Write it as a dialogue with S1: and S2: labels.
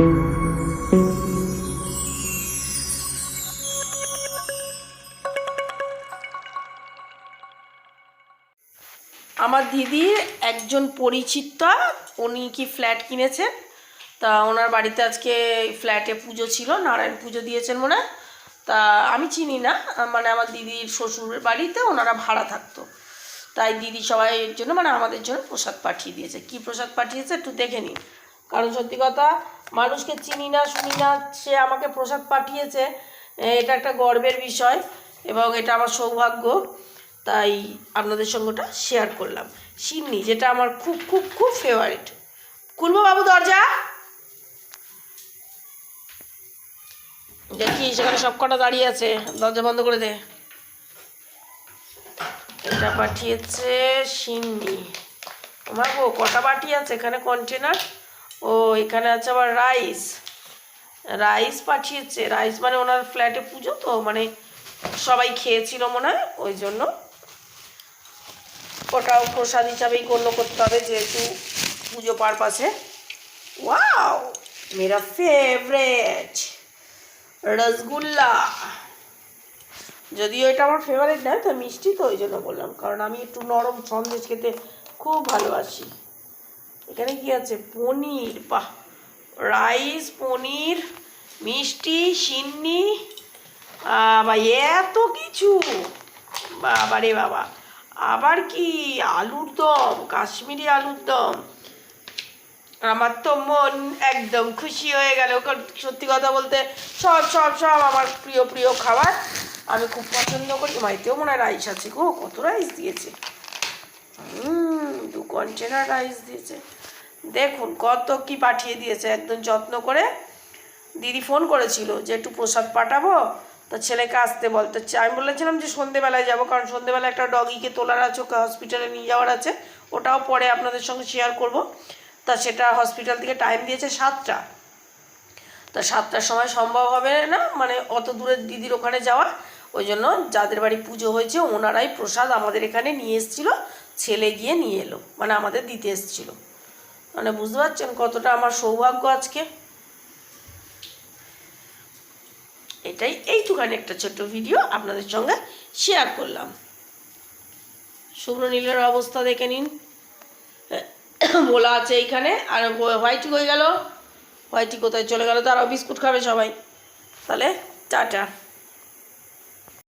S1: আমার দিদির একজন পরিচিত, উনি কি ফ্ল্যাট কিনেছেন? তা ওনার বাড়িতে আজকে ফ্ল্যাটে পুজো ছিল, নারায়ণ পুজো দিয়েছেন মনে। তা আমি চিনি না মানে আমার দিদির শ্বশুরের বাড়িতে ওনারা ভাড়া থাকতো। তাই দিদি সবাই এর জন্য মানে আমাদের জন্য প্রসাদ পাঠিয়ে দিয়েছে। কি প্রসাদ পাঠিয়েছে একটু দেখে নিন। কারণ সত্যি কথা মানুষকে চিনি না, শুনি না, সে আমাকে প্রসাদ পাঠিয়েছে। এটা একটা গর্বের বিষয় এবং এটা আমার সৌভাগ্য। তাই আপনাদের সঙ্গে ওটা শেয়ার করলাম। সিন্নি যেটা আমার খুব খুব খুব ফেভারিট খুলবো বাবু দরজা? দেখি, সেখানে সব কটা দাঁড়িয়ে আছে। দরজা বন্ধ করে দে। এটা পাঠিয়েছে সিন্নি আমার কটা বাটি আছে এখানে কন্টেনার ও, এখানে আছে আবার রাইস। রাইস পাঠিয়েছে। রাইস মানে ওনার ফ্ল্যাটে পুজো তো মানে সবাই খেয়েছিল মনে হয়, ওই জন্য। ওটাও প্রসাদ হিসাবেই গণ্য করতে হবে, যেহেতু পুজো পারপাসে। ওয়াও! মেরা ফেভারেট রসগুল্লা! যদিও এটা আমার ফেভারিট নয় তো মিষ্টি তো ওই জন্য বললাম, কারণ আমি একটু নরম সন্দেশ খেতে খুব ভালোবাসি। এখানে কি আছে? পনির, বাহ! রাইস, পনির, মিষ্টি, সিন্নি বা এত কিছু! বাবা রে বাবা! আবার কি? আলুর দম, কাশ্মীরি আলুর দম। আমার তো মন একদম খুশি হয়ে গেল। সত্যি কথা বলতে সব সব সব আমার প্রিয় প্রিয় খাবার আমি খুব পছন্দ করি। মাইতেও মনে হয় রাইস আছে গো, কত রাইস দিয়েছে। হুম দু কন্টেনার রাইস দিয়েছে। দেখুন কত কি পাঠিয়ে দিয়েছে, একদম যত্ন করে। দিদি ফোন করেছিল যে, একটু প্রসাদ পাঠাবো? তো ছেলেকে আসতে বলতে আমি বলেছিলাম যে, সন্ধেবেলায় যাব, কারণ সন্ধেবেলা একটা ডগিকে তোলার আছে, ওকে হসপিটালে নিয়ে যাওয়ার আছে। ওটাও পরে আপনাদের সঙ্গে শেয়ার করব। তা সেটা হসপিটাল থেকে টাইম দিয়েছে সাতটা। তা সাতটার সময় সম্ভব হবে না মানে অত দূরে দিদির ওখানে যাওয়া। ওই জন্য যাদের বাড়ি পুজো হয়েছে, ওনারাই প্রসাদ আমাদের এখানে নিয়ে এসেছিল। ছেলে গিয়ে নিয়ে এলো। মানে আমাদের দিতে এসেছিল। মানে বুঝতে পারছেন কতটা আমার সৌভাগ্য আজকে? এটাই এইটুখানি একটা ছোট্ট ভিডিও আপনাদের সঙ্গে শেয়ার করলাম। শুভ্র নীলের অবস্থা দেখে নিন। বলা আছে এইখানে, আর হোয়াইটি হয়ে গেল। হোয়াইটি কোথায়? চলে গেল তারাও বিস্কুট খাবে সবাই। তাহলে টাটা।